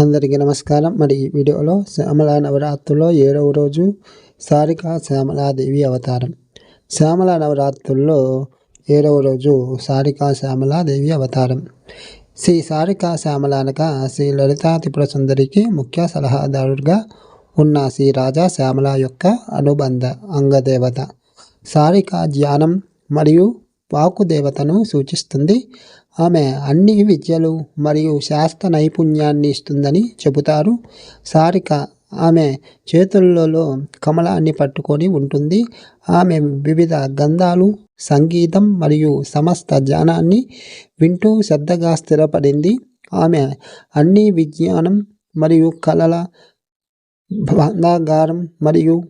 అందరికీ నమస్కారం. మరి ఈ వీడియోలో శ్యామల నవరాత్రుల్లో ఏడవ రోజు సారిక శ్యామలాదేవి అవతారం. శ్యామల నవరాత్రుల్లో ఏడవ రోజు సారిక శ్యామలాదేవి అవతారం. శ్రీ సారిక శ్యామలానక శ్రీ లలితా త్రిపుర సుందరికి ముఖ్య సలహాదారుడుగా ఉన్న శ్రీ రాజా శ్యామల యొక్క అనుబంధ అంగదేవత. సారిక ధ్యానం మరియు వాకు దేవతను సూచిస్తుంది. ఆమె అన్ని విద్యలు మరియు శాస్త్ర నైపుణ్యాన్ని ఇస్తుందని చెబుతారు. సారిక ఆమె చేతులలో కమలాన్ని పట్టుకొని ఉంటుంది. ఆమె వివిధ గంధాలు సంగీతం మరియు సమస్త జ్ఞానాన్ని వింటూ శ్రద్ధగా స్థిరపడింది. ఆమె అన్ని విజ్ఞానం మరియు కళల భాండాగారం మరియు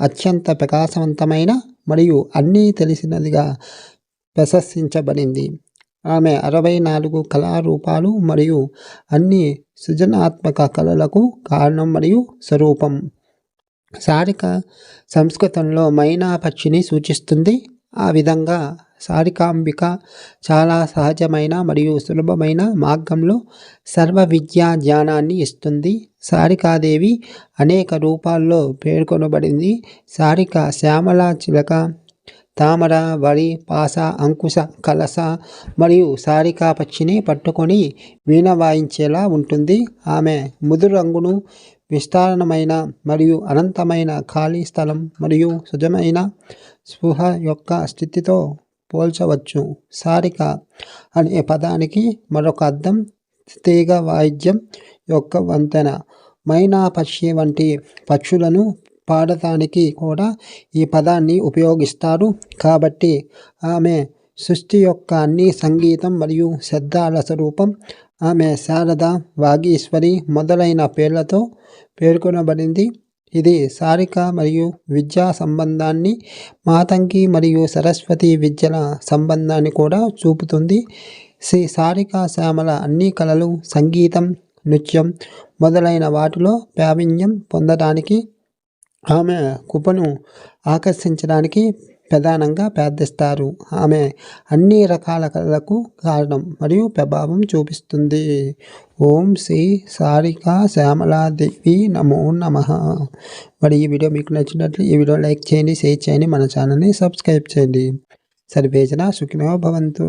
అత్యంత ప్రకాశవంతమైన మరియు అన్నీ తెలిసినదిగా ప్రశంసించబడింది. ఆమె అరవై నాలుగు కళారూపాలు మరియు అన్ని సృజనాత్మక కళలకు కారణం మరియు స్వరూపం. సారిక సంస్కృతంలో మైనా పక్షిని సూచిస్తుంది. ఆ విధంగా సారికాంబిక చాలా సహజమైన మరియు సులభమైన మార్గంలో సర్వ విద్యా జ్ఞానాన్ని ఇస్తుంది. సారికాదేవి అనేక రూపాల్లో పేర్కొనబడింది. సారిక శ్యామల చిలక తామర వరి పాస అంకుశ కలస మరియు సారికా పక్షిని పట్టుకొని వీణ వాయించేలా ఉంటుంది. ఆమె ముదురు రంగును విస్తారణమైన మరియు అనంతమైన ఖాళీ స్థలం మరియు సుజమైన స్పృహ యొక్క స్థితితో పోల్చవచ్చు. సారిక అనే పదానికి మరొక అర్థం తీగ వాయిద్యం యొక్క వంతెన. మైనా పక్షి వంటి పక్షులను పాడటానికి కూడా ఈ పదాన్ని ఉపయోగిస్తారు. కాబట్టి ఆమె సృష్టి యొక్క అన్ని సంగీతం మరియు శబ్దాల స్వరూపం ఆమె శారద వాగీశ్వరి మొదలైన పేర్లతో పేర్కొనబడింది. ఇది సారిక మరియు విద్యా సంబంధాన్ని మాతంకి మరియు సరస్వతి విద్యల సంబంధాన్ని కూడా చూపుతుంది. శ్రీ సారిక శ్యామల అన్ని కళలు సంగీతం నృత్యం మొదలైన వాటిలో ప్రావీణ్యం పొందడానికి ఆమె కృపను ఆకర్షించడానికి ప్రధానంగా ప్రార్థిస్తారు. ఆమె అన్ని రకాల కళలకు కారణం మరియు ప్రభావం చూపిస్తుంది. ఓం శ్రీ సారికా శ్యామలాదేవి నమో నమ. మరి ఈ వీడియో మీకు నచ్చినట్లు ఈ వీడియో లైక్ చేయండి షేర్ చేయండి మన ఛానల్ని సబ్స్క్రైబ్ చేయండి. సర్వేజన సుఖినో భవంతు.